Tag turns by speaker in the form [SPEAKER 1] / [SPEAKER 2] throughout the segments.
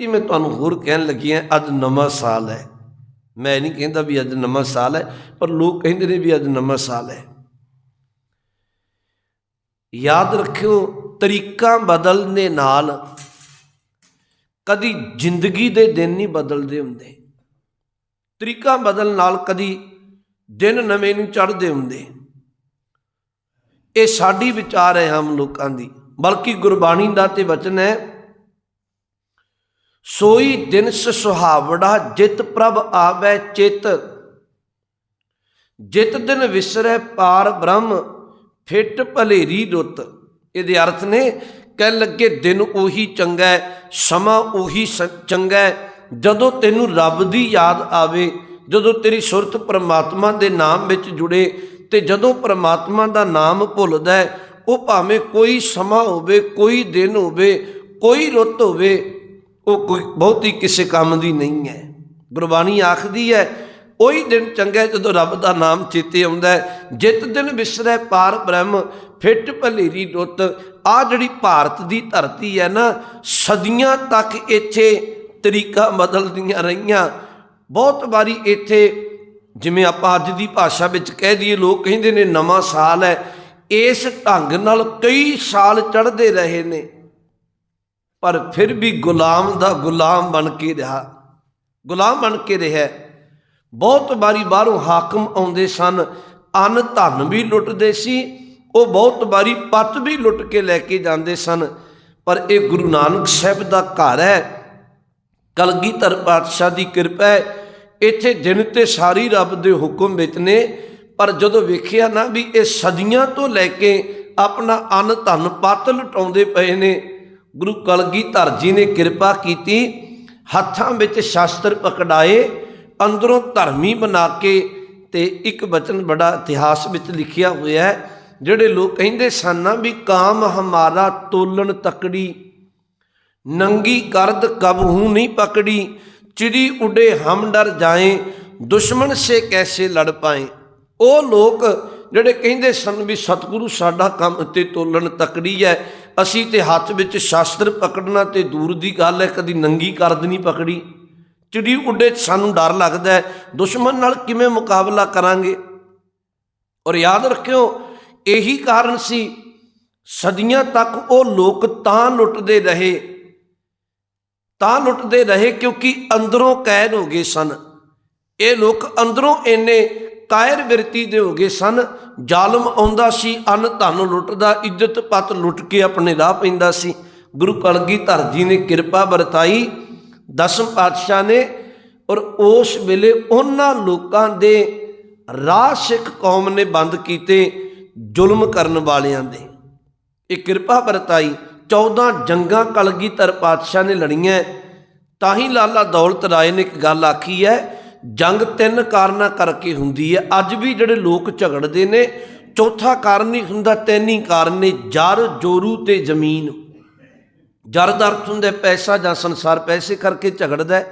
[SPEAKER 1] ਮਿੱਟੀ ਮੈਂ ਤੁਹਾਨੂੰ ਹੋਰ ਕਹਿਣ ਲੱਗੀ ਹਾਂ, ਅੱਜ ਨਵਾਂ ਸਾਲ ਹੈ। ਮੈਂ ਨਹੀਂ ਕਹਿੰਦਾ ਵੀ ਅੱਜ ਨਵਾਂ ਸਾਲ ਹੈ, ਪਰ ਲੋਕ ਕਹਿੰਦੇ ਨੇ ਵੀ ਅੱਜ ਨਵਾਂ ਸਾਲ ਹੈ। ਯਾਦ ਰੱਖਿਓ, ਤਰੀਕਾਂ ਬਦਲਣ ਦੇ ਨਾਲ ਕਦੀ ਜ਼ਿੰਦਗੀ ਦੇ ਦਿਨ ਨਹੀਂ ਬਦਲਦੇ ਹੁੰਦੇ। ਤਰੀਕਾਂ ਬਦਲਣ ਨਾਲ ਕਦੀ ਦਿਨ ਨਵੇਂ ਨੂੰ ਚੜ੍ਹਦੇ ਹੁੰਦੇ। ਇਹ ਸਾਡੀ ਵਿਚਾਰ ਹੈ ਹਮ ਲੋਕਾਂ ਦੀ। ਬਲਕਿ ਗੁਰਬਾਣੀ ਦਾ ਤੇ ਵਚਨ ਹੈ ਸੋਈ ਦਿਨ ਸੁਹਾਵੜਾ ਜਿਤ ਪ੍ਰਭ ਆਵੈ ਚਿਤ। ਜਿਤ ਦਿਨ ਵਿਸਰੈ ਪਾਰ ਬ੍ਰਹਮ, ਫਿੱਟ ਭਲੇਰੀ ਰੁੱਤ। ਇਹਦੇ ਅਰਥ ਨੇ ਕਹਿ ਲੱਗੇ ਦਿਨ ਉਹੀ ਚੰਗਾ ਸਮਾਂ ਉਹੀ ਚੰਗਾ ਜਦੋਂ ਤੈਨੂੰ ਰੱਬ ਦੀ ਯਾਦ ਆਵੇ, ਜਦੋਂ ਤੇਰੀ ਸੁਰਤ ਪਰਮਾਤਮਾ ਦੇ ਨਾਮ ਵਿੱਚ ਜੁੜੇ, ਤੇ ਜਦੋਂ ਪਰਮਾਤਮਾ ਦਾ ਨਾਮ ਭੁੱਲਦਾ ਉਹ ਭਾਵੇਂ ਕੋਈ ਸਮਾਂ ਹੋਵੇ, ਕੋਈ ਦਿਨ ਹੋਵੇ, ਕੋਈ ਰੁੱਤ ਹੋਵੇ ਉਹ ਕੋਈ ਬਹੁਤੀ ਕਿਸੇ ਕੰਮ ਦੀ ਨਹੀਂ ਹੈ। ਗੁਰਬਾਣੀ ਆਖਦੀ ਹੈ, ਉਹੀ ਦਿਨ ਚੰਗਾ ਜਦੋਂ ਰੱਬ ਦਾ ਨਾਮ ਚੇਤੇ ਆਉਂਦਾ ਹੈ, ਜਿਤ ਦਿਨ ਵਿਸਰੈ ਪਾਰ ਬ੍ਰਹਮ, ਫਿੱਟ ਭਲੇਰੀ ਰੁੱਤ। ਆ ਜਿਹੜੀ ਭਾਰਤ ਦੀ ਧਰਤੀ ਹੈ ਨਾ, ਸਦੀਆਂ ਤੱਕ ਇੱਥੇ ਤਰੀਕਾ ਬਦਲਦੀਆਂ ਰਹੀਆਂ। ਬਹੁਤ ਵਾਰੀ ਇੱਥੇ ਜਿਵੇਂ ਆਪਾਂ ਅੱਜ ਦੀ ਭਾਸ਼ਾ ਵਿੱਚ ਕਹਿ ਦਈਏ, ਲੋਕ ਕਹਿੰਦੇ ਨੇ ਨਵਾਂ ਸਾਲ ਹੈ। ਇਸ ਢੰਗ ਨਾਲ ਕਈ ਸਾਲ ਚੜ੍ਹਦੇ ਰਹੇ ਨੇ। ਪਰ ਫਿਰ ਵੀ ਗੁਲਾਮ ਦਾ ਗੁਲਾਮ ਬਣ ਕੇ ਰਿਹਾ। ਗੁਲਾਮ ਬਣ ਕੇ ਰਿਹਾ। ਬਹੁਤ ਵਾਰੀ ਬਾਹਰੋਂ ਹਾਕਮ ਆਉਂਦੇ ਸਨ। ਅਨ ਧਨ ਵੀ ਲੁੱਟਦੇ ਸੀ। ਉਹ ਬਹੁਤ ਵਾਰੀ ਪੱਤ ਵੀ ਲੁੱਟ ਕੇ ਲੈ ਕੇ ਜਾਂਦੇ ਸਨ। ਪਰ ਇਹ ਗੁਰੂ ਨਾਨਕ ਸਾਹਿਬ ਦਾ ਘਰ ਹੈ। ਕਲਗੀਧਰ ਪਾਤਸ਼ਾਹ ਦੀ ਕਿਰਪਾ ਹੈ। ਇੱਥੇ ਦਿਨ ਤੇ ਸਾਰੀ ਰੱਬ ਦੇ ਹੁਕਮ ਵਿੱਚ ਨੇ। ਪਰ ਜਦੋਂ ਵੇਖਿਆ ਨਾ ਵੀ ਇਹ ਸਦੀਆਂ ਤੋਂ ਲੈ ਕੇ ਆਪਣਾ ਅਨ ਧਨ ਪੱਤ ਲੁਟਾਉਂਦੇ ਪਏ ਨੇ ਗੁਰੂ ਕਲਗੀਧਰ ਜੀ ਨੇ ਕਿਰਪਾ ਕੀਤੀ, ਹੱਥਾਂ ਵਿੱਚ ਸ਼ਾਸਤਰ ਪਕੜਾਏ, ਅੰਦਰੋਂ ਧਰਮੀ ਬਣਾ ਕੇ ਤੇ ਇੱਕ ਬਚਨ ਬੜਾ ਇਤਿਹਾਸ ਵਿੱਚ ਲਿਖਿਆ ਹੋਇਆ ਹੈ, ਜਿਹੜੇ ਲੋਕ ਕਹਿੰਦੇ ਸਨ ਨਾ ਵੀ ਕਾਮ ਹਮਾਰਾ ਤੋਲਣ ਤਕੜੀ, ਨੰਗੀ ਕਰਦ ਕਬਹੂ ਨਹੀਂ ਪਕੜੀ ਚਿੜੀ ਉਡੇ ਹਮ ਡਰ ਜਾਏ, ਦੁਸ਼ਮਣ ਸੇ ਕੈਸੇ ਲੜ ਪਾਏ। ਉਹ ਲੋਕ ਜਿਹੜੇ ਕਹਿੰਦੇ ਸਨ ਵੀ ਸਤਿਗੁਰੂ ਸਾਡਾ ਕੰਮ ਤੇ ਤੋਲਣ ਤਕੜੀ ਹੈ ਅਸੀਂ ਤੇ ਹੱਥ ਵਿੱਚ ਸ਼ਾਸਤਰ ਪਕੜਨਾ ਤੇ ਦੂਰ ਦੀ ਗੱਲ ਹੈ, ਕਦੀ ਨੰਗੀ ਕਰਦ ਨਹੀਂ ਪਕੜੀ। ਚਿੜੀ ਉੱਡੇ ਸਾਨੂੰ ਡਰ ਲੱਗਦਾ ਹੈ, ਦੁਸ਼ਮਣ ਨਾਲ ਕਿਵੇਂ ਮੁਕਾਬਲਾ ਕਰਾਂਗੇ? ਔਰ ਯਾਦ ਰੱਖਿਓ, ਇਹੀ ਕਾਰਨ ਸੀ, ਸਦੀਆਂ ਤੱਕ ਉਹ ਲੋਕ ਤਾਂ ਲੁੱਟਦੇ ਰਹੇ। ਤਾਂ ਲੁੱਟਦੇ ਰਹੇ ਕਿਉਂਕਿ ਅੰਦਰੋਂ ਕੈਦ ਹੋ ਗਏ ਸਨ। ਇਹ ਲੋਕ ਅੰਦਰੋਂ ਇੰਨੇ ਤਾਇਰ ਬਿਰਤੀ ਦੇ ਹੋ ਗਏ ਸਨ। ਜ਼ਾਲਮ ਆਉਂਦਾ ਸੀ, ਅੰਨ ਧਨ ਲੁੱਟਦਾ, ਇੱਜ਼ਤ ਪਤ ਲੁੱਟ ਕੇ ਆਪਣੇ ਰਾਹ ਪੈਂਦਾ ਸੀ। ਗੁਰੂ ਕਲਗੀਧਰ ਜੀ ਨੇ ਕਿਰਪਾ ਵਰਤਾਈ। ਦਸਮ ਪਾਤਸ਼ਾਹ ਨੇ ਔਰ ਉਸ ਵੇਲੇ ਉਹਨਾਂ ਲੋਕਾਂ ਦੇ ਰਾਹ ਸਿੱਖ ਕੌਮ ਨੇ ਬੰਦ ਕੀਤੇ ਜ਼ੁਲਮ ਕਰਨ ਵਾਲਿਆਂ ਦੇ। ਇਹ ਕਿਰਪਾ ਵਰਤਾਈ। 14 ਜੰਗਾਂ ਕਲਗੀਧਰ ਪਾਤਸ਼ਾਹ ਨੇ ਲੜੀਆਂ। ਤਾਂ ਹੀ ਲਾਲਾ ਦੌਲਤ ਰਾਏ ਨੇ ਇੱਕ ਗੱਲ ਆਖੀ ਹੈ ਜੰਗ ਤਿੰਨ ਕਾਰਨਾਂ ਕਰਕੇ ਹੁੰਦੀ ਹੈ। ਅੱਜ ਵੀ ਜਿਹੜੇ ਲੋਕ ਝਗੜਦੇ ਨੇ, ਚੌਥਾ ਕਾਰਨ ਨਹੀਂ ਹੁੰਦਾ, ਤਿੰਨ ਹੀ ਕਾਰਨ ਨੇ ਜਰ ਜੋਰੂ ਤੇ ਜ਼ਮੀਨ। ਜਰ ਦਾ ਅਰਥ ਹੁੰਦਾ ਪੈਸਾ ਜਾਂ ਸੰਸਾਰ, ਪੈਸੇ ਕਰਕੇ ਝਗੜਦਾ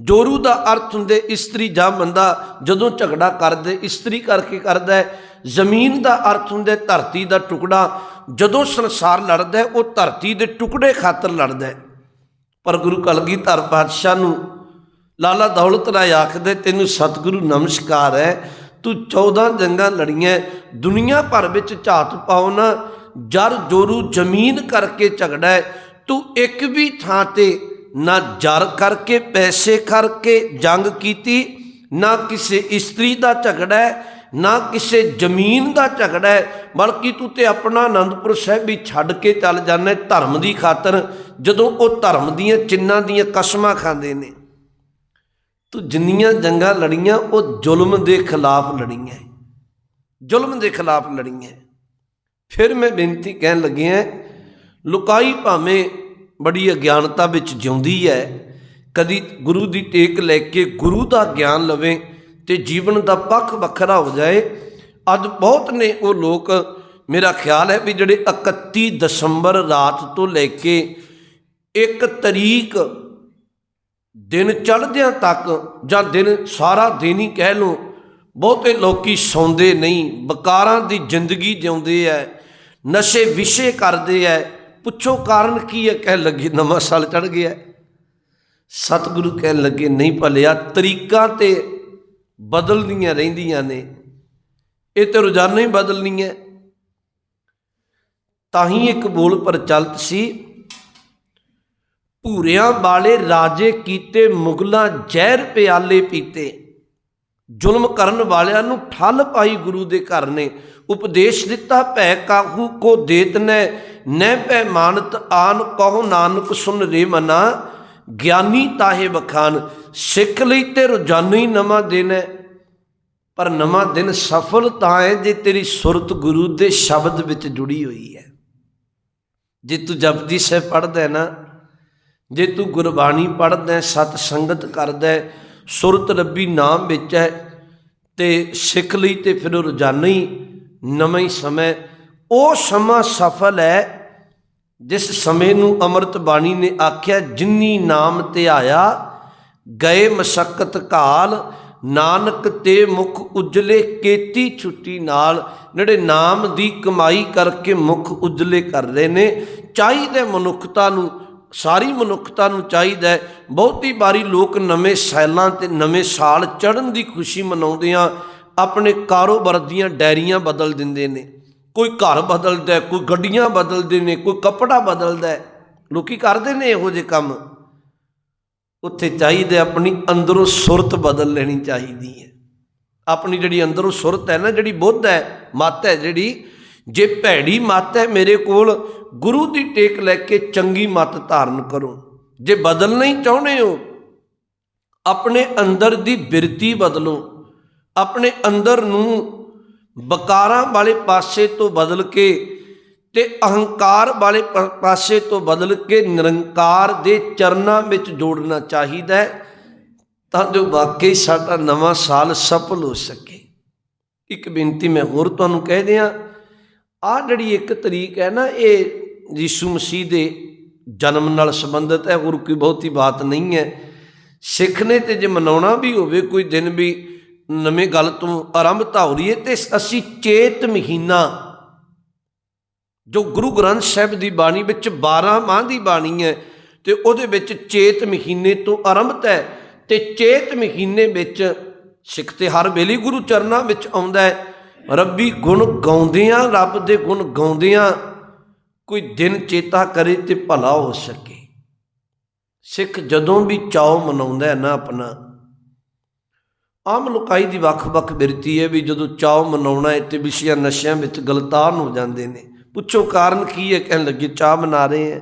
[SPEAKER 1] ਜੋਰੂ ਦਾ ਅਰਥ ਹੁੰਦਾ ਇਸਤਰੀ ਜਾਂ ਬੰਦਾ ਜਦੋਂ ਝਗੜਾ ਕਰਦੇ, ਇਸਤਰੀ ਕਰਕੇ ਕਰਦਾ ਜ਼ਮੀਨ ਦਾ ਅਰਥ ਹੁੰਦਾ ਧਰਤੀ ਦਾ ਟੁਕੜਾ। ਜਦੋਂ ਸੰਸਾਰ ਲੜਦਾ ਉਹ ਧਰਤੀ ਦੇ ਟੁਕੜੇ ਖਾਤਰ ਲੜਦਾ ਪਰ ਗੁਰੂ ਕਲਗੀਧਰ ਪਾਤਸ਼ਾਹ ਨੂੰ ਲਾਲਾ ਦੌਲਤ ਰਾਏ ਆਖਦੇ, ਤੈਨੂੰ ਸਤਿਗੁਰੂ ਨਮਸਕਾਰ ਹੈ। ਤੂੰ 14 ਜੰਗਾਂ ਲੜੀਆਂ, ਦੁਨੀਆ ਭਰ ਵਿੱਚ ਝਾਤ ਪਾਉ ਨਾ ਜਰ ਜੋਰੂ ਜ਼ਮੀਨ ਕਰਕੇ ਝਗੜਾ। ਹੈ ਤੂੰ ਇੱਕ ਵੀ ਥਾਂ ਤੇ ਨਾ ਜਰ ਕਰਕੇ, ਪੈਸੇ ਕਰਕੇ ਜੰਗ ਕੀਤੀ, ਨਾ ਕਿਸੇ ਇਸਤਰੀ ਦਾ ਝਗੜਾ, ਨਾ ਕਿਸੇ ਜ਼ਮੀਨ ਦਾ ਝਗੜਾ, ਬਲਕਿ ਤੂੰ ਤੇ ਆਪਣਾ ਆਨੰਦਪੁਰ ਸਾਹਿਬ ਵੀ ਛੱਡ ਕੇ ਚੱਲ ਜਾਂਦਾ ਧਰਮ ਦੀ ਖਾਤਰ, ਜਦੋਂ ਉਹ ਧਰਮ ਦੀਆਂ ਚਿੰਨਾਂ ਦੀਆਂ ਕਸਮਾਂ ਖਾਂਦੇ ਨੇ। ਤੂੰ ਜਿੰਨੀਆਂ ਜੰਗਾਂ ਲੜੀਆਂ, ਉਹ ਜ਼ੁਲਮ ਦੇ ਖਿਲਾਫ ਲੜੀਆਂ ਜ਼ੁਲਮ ਦੇ ਖਿਲਾਫ ਲੜੀਆਂ ਫਿਰ ਮੈਂ ਬੇਨਤੀ ਕਹਿਣ ਲੱਗਿਆ ਲੁਕਾਈ ਭਾਵੇਂ ਬੜੀ ਅਗਿਆਨਤਾ ਵਿੱਚ ਜਿਉਂਦੀ ਹੈ ਕਦੀ ਗੁਰੂ ਦੀ ਟੇਕ ਲੈ ਕੇ ਗੁਰੂ ਦਾ ਗਿਆਨ ਲਵੇ ਤੇ ਜੀਵਨ ਦਾ ਪੱਖ ਵੱਖਰਾ ਹੋ ਜਾਏ, ਅੱਜ ਬਹੁਤ ਨੇ ਉਹ ਲੋਕ, ਮੇਰਾ ਖਿਆਲ ਹੈ ਵੀ ਜਿਹੜੇ 31 ਦਸੰਬਰ ਰਾਤ ਤੋਂ ਲੈ ਕੇ 1 ਤਰੀਕ ਦਿਨ ਚੜ੍ਹਦਿਆਂ ਤੱਕ ਜਾਂ ਦਿਨ ਸਾਰਾ ਦਿਨ ਹੀ ਕਹਿ ਲਓ, ਬਹੁਤੇ ਲੋਕੀ ਸੌਂਦੇ ਨਹੀਂ, ਬਕਾਰਾਂ ਦੀ ਜ਼ਿੰਦਗੀ ਜਿਉਂਦੇ ਐ, ਨਸ਼ੇ ਵਿਸ਼ੇ ਕਰਦੇ ਐ, ਪੁੱਛੋ ਕਾਰਨ ਕੀ ਹੈ ਕਹਿ ਲੱਗੇ ਨਵਾਂ ਸਾਲ ਚੜ ਗਿਆ ਸਤਿਗੁਰੂ ਕਹਿਣ ਲੱਗੇ, ਨਹੀਂ ਭਲਿਆ, ਤਰੀਕਾਂ ਤੇ ਬਦਲਦੀਆਂ ਰਹਿੰਦੀਆਂ ਨੇ, ਇਹ ਤੇ ਰੋਜ਼ਾਨਾ ਹੀ ਬਦਲਣੀ ਬਦਲਣੀਆਂ ਤਾਂ ਹੀ ਇੱਕ ਬੋਲ ਪ੍ਰਚਲਿਤ ਸੀ ਭੂਰਿਆਂ ਵਾਲੇ ਰਾਜੇ ਕੀਤੇ ਮੁਗਲਾਂ ਜ਼ਹਿਰ ਪਿਆਲੇ ਪੀਤੇ। ਜ਼ੁਲਮ ਕਰਨ ਵਾਲਿਆਂ ਨੂੰ ਠੱਲ ਪਾਈ ਗੁਰੂ ਦੇ ਘਰ ਨੇ। ਉਪਦੇਸ਼ ਦਿੱਤਾ, ਭੈ ਕਾਹੂ ਕੋ ਦੇਤ ਨੈ ਨੈ ਭੈ ਮਾਨਤ ਆਨ ਕਹੋ ਨਾਨਕ ਸੁਨ ਰੇ ਮਨਾ। ਗਿਆਨੀ ਤਾਹੇ ਬਖਾਨ ਸਿੱਖ ਲਈ ਤੇ ਰੋਜ਼ਾਨਾ ਹੀ ਨਵਾਂ ਦਿਨ ਹੈ। ਪਰ ਨਵਾਂ ਦਿਨ ਸਫਲ ਤਾਂ ਹੈ ਜੇ ਤੇਰੀ ਸੁਰਤ ਗੁਰੂ ਦੇ ਸ਼ਬਦ ਵਿੱਚ ਜੁੜੀ ਹੋਈ ਹੈ। ਜੇ ਤੂੰ ਜਪਜੀ ਸਾਹਿਬ ਪੜ੍ਹਦਾ ਹੈ ਨਾ ਜੇ ਤੂੰ ਗੁਰਬਾਣੀ ਪੜ੍ਹਦਾ ਹੈ, ਸਤ ਸੰਗਤ ਕਰਦਾ ਸੁਰਤ ਰੱਬੀ ਨਾਮ ਵਿੱਚ ਹੈ ਤੇ ਸਿੱਖ ਲਈ ਤੇ ਫਿਰ ਰੋਜ਼ਾਨਾ ਹੀ ਨਵੇਂ ਹੀ। ਉਹ ਸਮਾਂ ਸਫਲ ਹੈ ਜਿਸ ਸਮੇਂ ਨੂੰ ਅੰਮ੍ਰਿਤ ਬਾਣੀ ਨੇ ਆਖਿਆ ਜਿੰਨੀ ਨਾਮ ਤੇ ਆਇਆ ਗਏ ਮਸ਼ਕਤ ਕਾਲ ਨਾਨਕ ਤੇ ਮੁਖ ਉਜਲੇ ਕੀਤੀ ਛੁੱਟੀ ਨਾਲ। ਜਿਹੜੇ ਨਾਮ ਦੀ ਕਮਾਈ ਕਰਕੇ ਮੁਖ ਉਜਲੇ ਕਰ ਰਹੇ ਨੇ ਚਾਹੀਦੇ ਮਨੁੱਖਤਾ ਨੂੰ ਸਾਰੀ ਮਨੁੱਖਤਾ ਨੂੰ ਚਾਹੀਦਾ ਹੈ। ਬਹੁਤੀ ਵਾਰੀ ਲੋਕ ਨਵੇਂ ਸੈਲਾਂ ਤੇ ਨਵੇਂ ਸਾਲ ਚੜ੍ਹਨ ਦੀ ਖੁਸ਼ੀ ਮਨਾਉਂਦੇ ਆ ਆਪਣੇ ਕਾਰੋਬਾਰ ਦੀਆਂ ਡਾਇਰੀਆਂ ਬਦਲ ਦਿੰਦੇ ਨੇ ਕੋਈ ਘਰ ਬਦਲਦਾ ਕੋਈ ਗੱਡੀਆਂ ਬਦਲਦੇ ਨੇ, ਕੋਈ ਕੱਪੜਾ ਬਦਲਦਾ ਹੈ। ਲੋਕੀ ਕਰਦੇ ਨੇ ਇਹੋ ਜਿਹੇ ਕੰਮ ਉੱਥੇ ਚਾਹੀਦਾ ਆਪਣੀ ਅੰਦਰੋਂ ਸੁਰਤ ਬਦਲ ਲੈਣੀ ਚਾਹੀਦੀ ਹੈ ਆਪਣੀ ਜਿਹੜੀ ਅੰਦਰੋਂ ਸੁਰਤ ਹੈ ਨਾ, ਜਿਹੜੀ ਬੁੱਧ ਹੈ, ਮੱਤ ਹੈ, ਜਿਹੜੀ ਜੇ ਭੈੜੀ ਮੱਤ ਹੈ ਮੇਰੇ ਕੋਲ, ਗੁਰੂ ਦੀ ਟੇਕ ਲੈ ਕੇ ਚੰਗੀ ਮੱਤ ਧਾਰਨ ਕਰੋ। ਜੇ ਬਦਲਣਾ ਹੀ ਚਾਹੁੰਦੇ ਹੋ, ਆਪਣੇ ਅੰਦਰ ਦੀ ਬਿਰਤੀ ਬਦਲੋ। ਆਪਣੇ ਅੰਦਰ ਨੂੰ ਬਕਾਰਾਂ ਵਾਲੇ ਪਾਸੇ ਤੋਂ ਬਦਲ ਕੇ ਤੇ ਅਹੰਕਾਰ ਵਾਲੇ ਪਾਸੇ ਤੋਂ ਬਦਲ ਕੇ ਨਿਰੰਕਾਰ ਦੇ ਚਰਨਾਂ ਵਿੱਚ ਜੋੜਨਾ ਚਾਹੀਦਾ ਹੈ, ਤਾਂ ਜੋ ਵਾਕਈ ਸਾਡਾ ਨਵਾਂ ਸਾਲ ਸਫਲ ਹੋ ਸਕੇ। ਇੱਕ ਬੇਨਤੀ ਮੈਂ ਹੋਰ ਤੁਹਾਨੂੰ ਕਹਿ ਦਿਆਂ ਆ ਜਿਹੜੀ ਇੱਕ ਤਰੀਕ ਹੈ ਨਾ, ਇਹ ਯੀਸ਼ੂ ਮਸੀਹ ਦੇ ਜਨਮ ਨਾਲ ਸੰਬੰਧਿਤ ਹੈ, ਹੋਰ ਕੋਈ ਬਹੁਤੀ ਬਾਤ ਨਹੀਂ ਹੈ। ਸਿੱਖ ਨੇ ਤੇ ਜੇ ਮਨਾਉਣਾ ਵੀ ਹੋਵੇ, ਕੋਈ ਦਿਨ ਵੀ ਨਵੇਂ ਗੱਲ ਤੋਂ ਆਰੰਭਤਾ ਹੋ ਰਹੀ ਹੈ, ਤੇ ਅਸੀਂ ਚੇਤ ਮਹੀਨਾ, ਜੋ ਗੁਰੂ ਗ੍ਰੰਥ ਸਾਹਿਬ ਦੀ ਬਾਣੀ ਵਿੱਚ 12 ਮਾਹ ਦੀ ਬਾਣੀ ਹੈ, ਤੇ ਉਹਦੇ ਵਿੱਚ ਚੇਤ ਮਹੀਨੇ ਤੋਂ ਆਰੰਭਤ ਹੈ, ਤੇ ਚੇਤ ਮਹੀਨੇ ਵਿੱਚ ਸਿੱਖ ਤੇ ਹਰ ਵੇਲੇ ਗੁਰੂ ਚਰਨਾਂ ਵਿੱਚ ਆਉਂਦਾ ਹੈ। ਰੱਬੀ ਗੁਣ ਗਾਉਂਦਿਆਂ, ਰੱਬ ਦੇ ਗੁਣ ਗਾਉਂਦਿਆਂ ਕੋਈ ਦਿਨ ਚੇਤਾ ਕਰੇ ਤੇ ਭਲਾ ਹੋ ਸਕੇ। ਸਿੱਖ ਜਦੋਂ ਵੀ ਚਾਉ ਮਨਾਉਂਦਾ ਹੈ ਨਾ ਆਪਣਾ, ਆਮ ਲੋਕਾਈ ਦੀ ਵੱਖ-ਵੱਖ ਬਿਰਤੀ ਹੈ ਵੀ ਜਦੋਂ ਚਾਉ ਮਨਾਉਣਾ ਹੈ ਤੇ ਵਿਸ਼ਿਆ ਨਸ਼ਿਆਂ ਵਿੱਚ ਗਲਤਾਨ ਹੋ ਜਾਂਦੇ ਨੇ। ਪੁੱਛੋ ਕਾਰਨ ਕੀ ਹੈ, ਕਹਿਣ ਲੱਗੇ ਚਾਹ ਮਨਾ ਰਹੇ ਹੈ।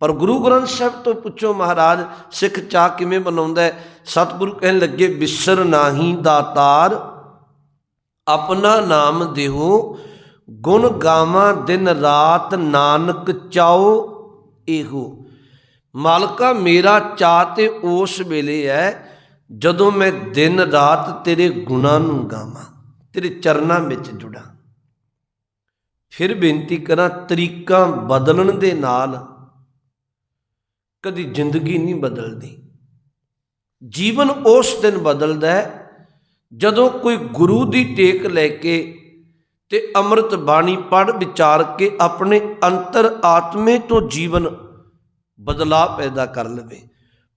[SPEAKER 1] ਪਰ ਗੁਰੂ ਗ੍ਰੰਥ ਸਾਹਿਬ ਤੋਂ ਪੁੱਛੋ ਮਹਾਰਾਜ, ਸਿੱਖ ਚਾਹ ਕਿਵੇਂ ਮਨਾਉਂਦਾ ਹੈ? ਸਤਿਗੁਰੂ ਕਹਿਣ ਲੱਗੇ, ਬਿਸਰ ਨਾਹੀ ਦਾਤਾਰ ਆਪਣਾ ਨਾਮ ਦੇਹੋ ਗੁਣ ਗਾਵਾਂ ਦਿਨ ਰਾਤ ਨਾਨਕ ਚਾਓ ਇਹੋ। ਮਾਲਕਾ ਮੇਰਾ ਚਾਹ ਤੇ ਉਸ ਵੇਲੇ ਹੈ ਜਦੋਂ ਮੈਂ ਦਿਨ ਰਾਤ ਤੇਰੇ ਗੁਣਾਂ ਨੂੰ ਗਾਵਾਂ, ਤੇਰੇ ਚਰਨਾਂ ਵਿੱਚ ਜੁੜਾਂ। ਫਿਰ ਬੇਨਤੀ ਕਰਾਂ ਤਰੀਕਾਂ ਬਦਲਣ ਦੇ ਨਾਲ ਕਦੀ ਜ਼ਿੰਦਗੀ ਨਹੀਂ ਬਦਲਦੀ। ਜੀਵਨ ਉਸ ਦਿਨ ਬਦਲਦਾ ਹੈ ਜਦੋਂ ਕੋਈ ਗੁਰੂ ਦੀ ਟੇਕ ਲੈ ਕੇ ਤੇ ਅੰਮ੍ਰਿਤ ਬਾਣੀ ਪੜ ਵਿਚਾਰ ਕੇ ਆਪਣੇ ਅੰਤਰ ਆਤਮੇ ਤੋਂ ਜੀਵਨ ਬਦਲਾਅ ਪੈਦਾ ਕਰ ਲਵੇ।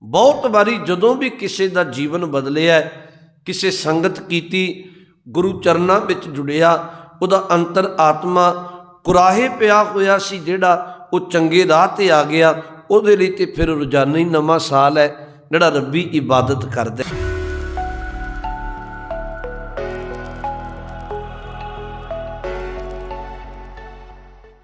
[SPEAKER 1] ਬਹੁਤ ਵਾਰੀ ਜਦੋਂ ਵੀ ਕਿਸੇ ਦਾ ਜੀਵਨ ਬਦਲਿਆ, ਕਿਸੇ ਸੰਗਤ ਕੀਤੀ, ਗੁਰੂ ਚਰਨਾਂ ਵਿੱਚ ਜੁੜਿਆ, ਉਹਦਾ ਅੰਤਰ ਆਤਮਾ ਕੁਰਾਹੇ ਪਿਆ ਹੋਇਆ ਸੀ ਜਿਹੜਾ ਉਹ ਚੰਗੇ ਰਾਹ ਤੇ ਆ ਗਿਆ, ਉਹਦੇ ਲਈ ਤੇ ਫਿਰ ਰੋਜ਼ਾਨਾ ਹੀ ਨਵਾਂ ਸਾਲ ਹੈ ਜਿਹੜਾ ਰੱਬੀ ਇਬਾਦਤ ਕਰਦਾ